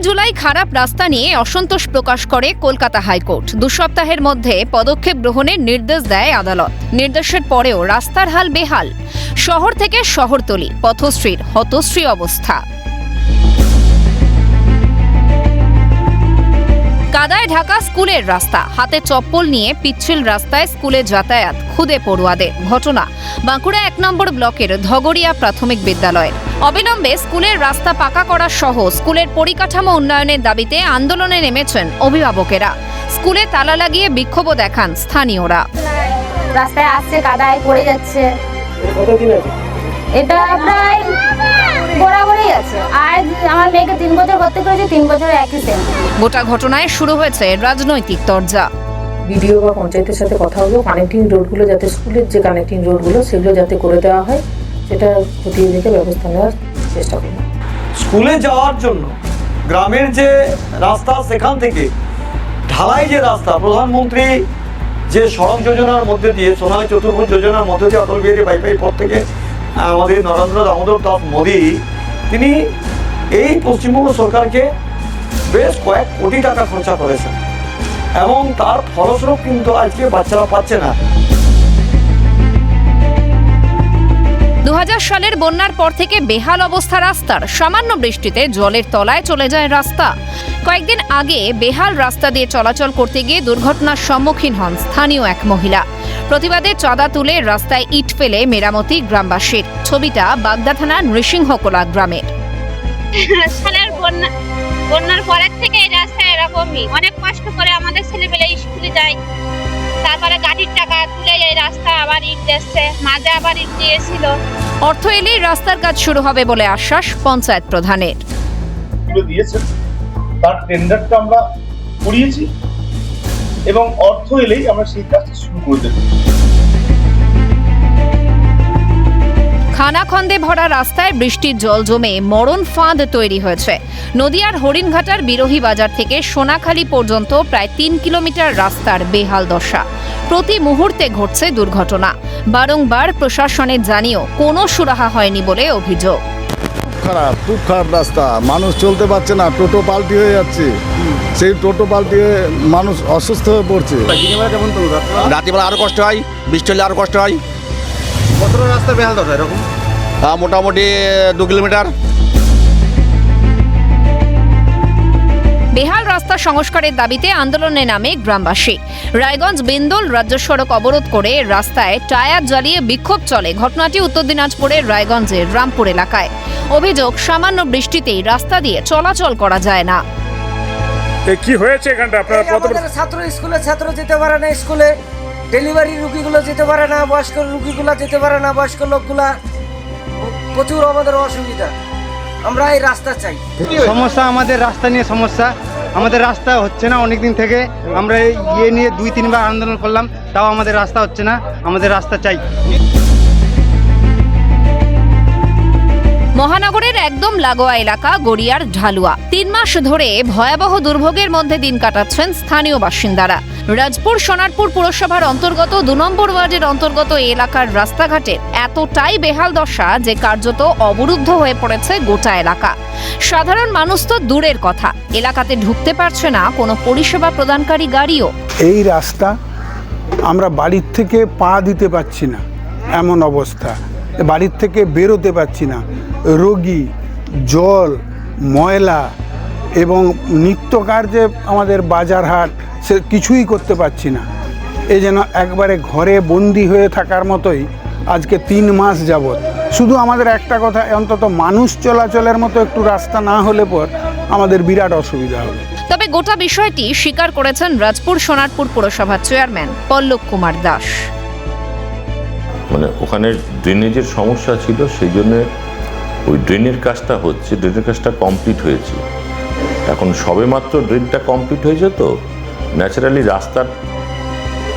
জুলাই খারাপ রাস্তা নিয়ে অসন্তোষ প্রকাশ করে কলকাতা হাইকোর্ট। দু সপ্তাহের মধ্যে পদক্ষেপ গ্রহণের নির্দেশ দেয় আদালত। নির্দেশের পরেও রাস্তার হাল বেহাল। শহর থেকে শহরতলি, পথশ্রীর হতশ্রী অবস্থা। কাদায় ঢাকা স্কুলের রাস্তা। হাতে চপ্পল নিয়ে পিচ্ছিল রাস্তায় স্কুলে যাতায়াত খুদে পড়ুয়াদের ঘটনা। বাঁকুড়া এক নম্বর ব্লকের ধগরিয়া প্রাথমিক বিদ্যালয়ের অবিলম্বে স্কুলের রাস্তা পাকা করা সহ স্কুলের পরিকাঠামো উন্নয়নের দাবিতে আন্দোলনে নেমেছেন অভিভাবকেরা। স্কুলে তালা লাগিয়ে বিক্ষোভও দেখান স্থানীয়রা। রাস্তায় আসছে কাদায় পড়ে যাচ্ছে। এটা প্রায় আমার মেয়েকে তিন বছর ভর্তি করেছে তিন বছর একই সেম গোটা ঘটনায় শুরু হয়েছে রাজনৈতিক তরজা। বিডিও বা পঞ্চায়েতের সাথে কথা হলো কানেক্টিং রোডগুলো যাতে স্কুলের যে কানেক্টিং রোডগুলো সেগুলো যাতে করে দেওয়া হয় সেটা খতিয়ে দেখে ব্যবস্থা নেওয়ার চেষ্টা করব। স্কুলে যাওয়ার জন্য গ্রামের যে রাস্তা সেখান থেকে ঢালাই যে রাস্তা প্রধানমন্ত্রী যে সড়ক যোজনার মধ্যে দিয়ে সোনালী চতুর্ভুজ যোজনার মধ্যে দিয়ে অটল বিহারী বাইপাই পথ থেকে আমাদের নরেন্দ্র দামোদর দাস মোদী তিনি এই পশ্চিমবঙ্গ সরকারকে বেশ কয়েক কোটি টাকা খরচা করেছেন এবং তার ফলস্বরূপ কিন্তু আজকে বাচ্চারা পাচ্ছে না। দু সালের বন্যার পর থেকে বেহাল অবস্থা রাস্তার সামান্য বৃষ্টিতে জলের তলায় চলে যায় রাস্তা। কয়েকদিন আগে বেহাল রাস্তা দিয়ে চলাচল করতে গিয়ে দুর্ঘটনার সম্মুখীন হন স্থানীয় এক মহিলা। প্রতিবাদে চাঁদা তুলে রাস্তায় ইট ফেলে মেরামতি গ্রামবাসীর। ছবিটা বাগদা থানার নৃসিংহকোলা গ্রামের। সালের বন্যা বন্যার পরের থেকে এই রাস্তা এরকমই। অনেক কষ্ট করে আমাদের ছেলেমেলে স্কুলে যায়। তারপরে গাড়ির টাকা তুলে এই রাস্তা আবার ইট দিচ্ছে মাঝে আবার ইট দিয়েছিল। অর্থ এলেই রাস্তার কাজ শুরু হবে বলে আশ্বাস পঞ্চায়েত প্রধানের। দিয়েছেন। তার টেন্ডারটা আমরা করিয়েছি। এবং অর্থ এলেই আমরা সেই কাজটা শুরু করে দেবো। খানাখন্দে ভরা রাস্তায় বৃষ্টির জল জমে মরণ ফাঁদ তৈরি হয়েছে। নদিয়ার হরিণঘাটার বিরোহী বাজার থেকে সোনাখালী পর্যন্ত প্রায় তিন কিলোমিটার রাস্তার বেহাল দশা। প্রতি মুহূর্তে ঘটছে দুর্ঘটনা। বারংবার প্রশাসনের জানিয়েও কোনো সুরাহা হয়নি বলে অভিযোগ। খারাপ খুব খারাপ রাস্তা। মানুষ চলতে পারছে না টোটো পাল্টি হয়ে যাচ্ছে। সেই টোটো পাল্টি হয়ে মানুষ অসুস্থ হয়ে পড়ছে। রাত্রিবেলা আরও কষ্ট হয় বৃষ্টি হলে আরও কষ্ট হয়। কতটা রাস্তা বেহাল দশা এরকম? মোটামুটি দু কিলোমিটার। বেহাল রাস্তা সংস্কারের দাবিতে আন্দোলনে নামে গ্রামবাসী। রায়গঞ্জ বিন্দুল রাজ্য সড়ক অবরোধ করে রাস্তায় টায়ার জ্বালিয়ে বিক্ষোভ চলে ঘটনাটি উত্তর দিনাজপুরের রায়গঞ্জের রামপুর এলাকায়। অভিযোগ সামান্য বৃষ্টিতেই রাস্তা দিয়ে চলাচল করা যায় না। কি হয়েছে এখানটা? আপনার ছাত্র স্কুলে ছাত্র যেতে পারে না স্কুলে। ডেলিভারি রুগীগুলো যেতে পারে না, বয়স্ক রুগীগুলো যেতে পারে না, বয়স্ক লোকগুলা, প্রচুর আমাদের অসুবিধা। আমরা এই রাস্তা চাই। সমস্যা আমাদের রাস্তা নিয়ে সমস্যা। আমাদের রাস্তা হচ্ছে না অনেক দিন থেকে। আমরা ইয়ে নিয়ে দুই তিনবার আন্দোলন করলাম, তাও আমাদের রাস্তা হচ্ছে না। আমাদের রাস্তা চাই। মহানগরের একদম লাগোয়া এলাকা গড়িয়ার ঢালুয়া। তিন মাস ধরে ভয়াবহ দুর্ভোগের মধ্যে দিন কাটাচ্ছেন স্থানীয় বাসিন্দারা। রাজপুর সোনারপুর পুরসভার অন্তর্গত দু নম্বর ওয়ার্ডের অন্তর্গত এলাকার রাস্তাঘাটে এতটাই বেহাল দশা যে কার্যত অবরুদ্ধ হয়ে পড়েছে গোটা এলাকা। সাধারণ মানুষ তো দূরের কথা। এলাকাতে ঢুকতে পারছে না কোনো পরিষেবা প্রদানকারী গাড়িও। এই রাস্তা আমরা বাড়ির থেকে পা দিতে পারছি না। এমন অবস্থা। বাড়ির থেকে বেরোতে পারছি না। রোগী, জল, ময়লা এবং নিত্যকার যে আমাদের বাজার হাট, সে কিছুই করতে পারছি না। এই যেন একবারে ঘরে বন্দি হয়ে থাকার মতোই আজকে তিন মাস যাবৎ। শুধু আমাদের একটা কথা, অন্তত মানুষ চলাচলের মতো একটু রাস্তা না হলে পর আমাদের বিরাট অসুবিধা হবে। তবে গোটা বিষয়টি স্বীকার করেছেন রাজপুর সোনারপুর পুরসভার চেয়ারম্যান পল্লব কুমার দাস। মানে ওখানে ড্রেনেজের সমস্যা ছিল, সেই জন্য ওই ড্রেনের কাজটা হচ্ছে ড্রেনের কাজটা কমপ্লিট হয়েছে। এখন সবেমাত্র ড্রেনটা কমপ্লিট হয়েছে তো ন্যাচারালি রাস্তার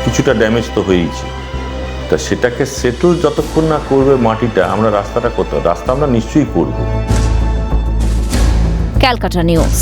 কিছুটা ড্যামেজ তো হয়েইছে। তা সেটাকে সেটল যতক্ষণ না করবে মাটিটা, আমরা রাস্তাটা করতে রাস্তা আমরা নিশ্চয়ই করব। Calcutta news.